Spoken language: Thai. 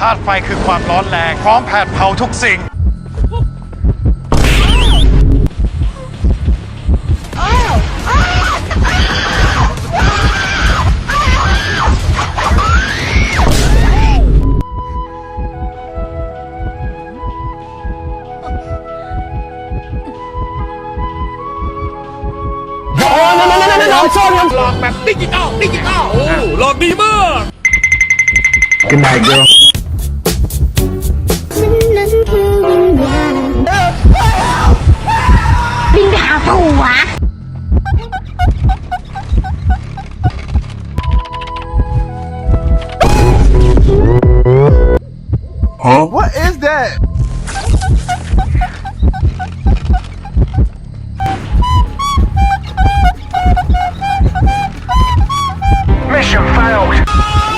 ธาตุไฟคือความร้อนแรง พร้อมแผดเผาทุกสิ่งหลอกแบบดิจิตอลดิจิตอลโอ้หลอกดีมาก Good night, girl. Huh? What is that? Mission failed.